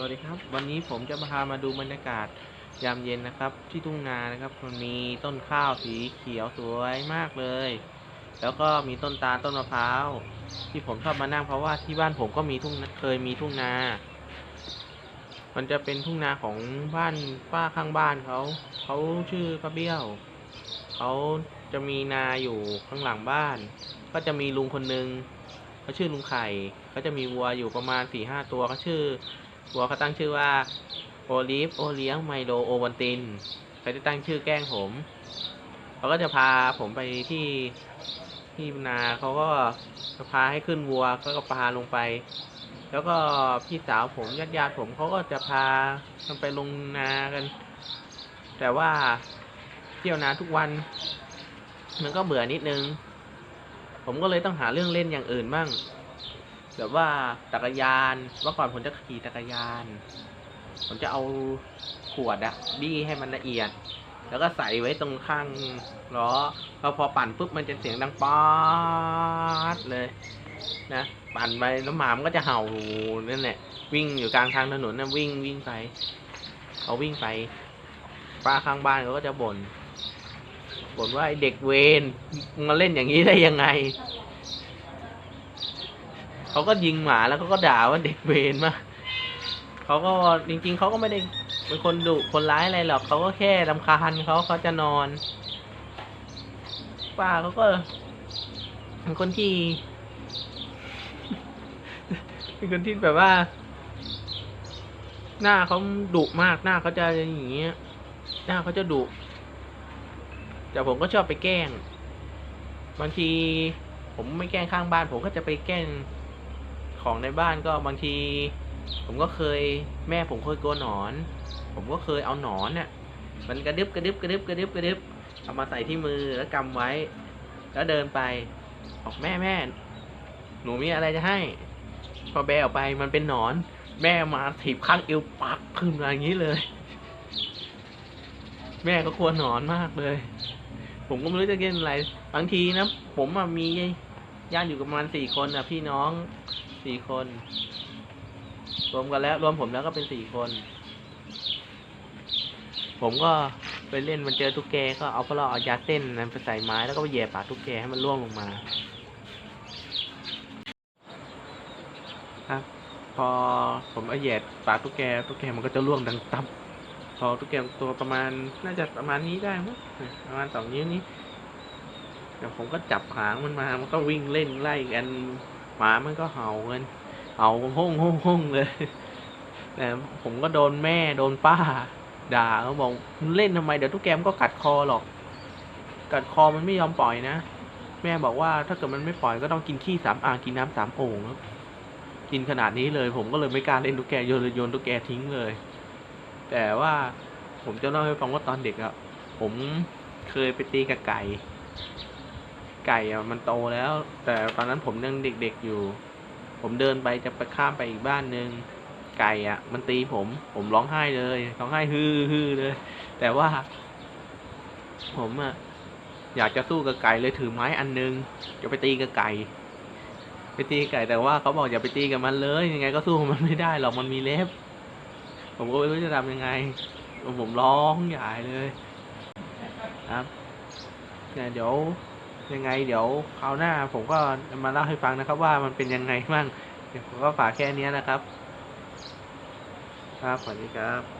สวัสดีครับ วันนี้ผมจะพามาดูบรรยากาศยามเย็นนะครับ ที่ทุ่งนานะครับ มันมีต้นข้าวสีเขียวสวยมากเลย แล้วก็มีต้นตาลต้นมะพร้าวที่ผมชอบมานั่งเพราะว่าที่บ้านผมก็มีทุ่งเคยมีทุ่งนา มันจะเป็นทุ่งนาของบ้านป้าข้างบ้านเขาเขาชื่อป้าเบี้ยวเขาจะมีนาอยู่ข้างหลังบ้าน ก็จะมีลุงคนนึงเขาชื่อลุงไข่เขาจะมีวัวอยู่ประมาณสี่ห้าตัวเขาชื่อ วัวเขาตั้งชื่อว่า โอลิฟ โอเลี้ยง ไมโล โอวันตินเขาจะตั้งชื่อแกล้งผม เขาก็จะพาผมไปที่ที่นาเขาก็จะพาให้ขึ้นวัวก็ก็พาลงไป แล้วก็พี่สาวผมญาติญาติๆผมเขาก็จะพากันไปลงนากัน แต่ว่าเที่ยวนาทุกวัน มันก็เบื่อนิดนึง ผมก็เลยต้องหาเรื่องเล่นอย่างอื่นบ้าง แบบว่าจักรยานเมื่อก่อนผมจะขี่จักรยาน ผมจะเอาขวดอะบี้ให้มันละเอียด แล้วก็ใส่ไว้ตรงข้างล้อแล้วพอปั่นปุ๊บมันจะเสียงดังป๊าดเลยนะปั่นไปแล้วหมามันก็จะเห่านั่นแหละวิ่งอยู่กลางทางถนนนะวิ่งวิ่งไปเขาวิ่งไปป้าข้างบ้านเขาก็จะบ่นบ่นว่าไอเด็กเวนมาเล่นอย่างนี้ได้ยังไง เขาก็ยิงหมาแล้วเขาก็ด่าว่าเด็กเวรมาเขาก็จริง ๆเขาก็ไม่ได้เป็นคนดุคนร้ายอะไรหรอกเขาก็แค่รำคาญเขาเขาจะนอน ป้าเขาก็เป็นคนที่เป็นคนที่แบบว่า หน้าเขาดุมากหน้าเขาจะอย่างเงี้ย หน้าเขาจะดุแต่ผมก็ชอบไปแกล้ง บางทีผมไม่แกล้งข้างบ้าน ผมก็จะไปแกล้ง ของในบ้านก็บางที ผมก็เคยแม่ผมเคยกลัวหนอน ผมก็เคยเอาหนอนเนี่ยมันกระดึบกระดึบกระดึบกระดึบกระดึบเอามาใส่ที่มือแล้วกำไว้ แล้วเดินไปบอกแม่แม่ หนูมีอะไรจะให้ พอแบออกไปมันเป็นหนอน แม่มาถีบข้างเอวปักขึ้นมาอย่างนี้เลย แม่ก็กลัวหนอนมากเลย ผมก็ไม่รู้จะเล่นอะไร บางทีนะ ผมมีญาติอยู่ประมาณสี่คนอะพี่น้อง สี่คน รวมกันแล้ว รวมผมแล้วก็เป็นสี่คน ผมก็ไปเล่นมันเจอตุ๊กแกก็เอาพวกเราเอายาเส้นนั้นไปใส่ไม้แล้วก็ไปแย่ปากตุ๊กแกให้มันร่วงลงมา ครับ พอผมเอาแย่ปากตุ๊กแกตุ๊กแกมันก็จะร่วงดังตับพอตุ๊กแกตัวประมาณน่าจะประมาณนี้ได้มั้งประมาณสองนิ้วนี้เดี๋ยวผมก็จับหางมันมา มันก็วิ่งเล่นไล่กัน หมามันก็เห่ากันเห่าห้องห้องห้องเลยแต่ผมก็โดนแม่โดนป้า ด่าเขาบอกเล่นทำไมเดี๋ยวทุกแกมนก็กัดคอหรอก กัดคอมันไม่ยอมปล่อยนะ แม่บอกว่าถ้าเกิดมันไม่ปล่อยก็ต้องกินขี้สามอ่างกินน้ำสามโอ่งกินขนาดนี้เลย ผมก็เลยไม่กล้าเล่นตุ๊กแกโยนโยนตุ๊กแกทิ้งเลย แต่ว่าผมจะเล่าให้ฟังว่าตอนเด็กอะผมเคยไปตีกับไก่ ไก่อะมันโตแล้ว แต่ตอนนั้นผมยังเด็กๆอยู่ ผมเดินไปจะไปข้ามไปอีกบ้านหนึ่งไก่อะมันตีผม ผมร้องไห้เลยร้องไห้ฮือฮือเลย แต่ว่า ผมอะอยากจะสู้กับไก่เลยถือไม้อันนึงจะไปตีกับไก่ไปตีไก่แต่ว่าเขาบอกอย่าไปตีกับมันเลย ยังไงก็สู้มันไม่ได้หรอกมันมีเล็บ ผมก็ไม่รู้จะทำยังไง ผมร้องใหญ่เลย ครับเนี่ยเดี๋ยว ยังไงเดี๋ยวคราวหน้าผมก็มาเล่าให้ฟังนะครับ ว่ามันเป็นยังไงบ้างเดี๋ยวผมก็ฝากแค่นี้นะครับ ครับสวัสดีครับ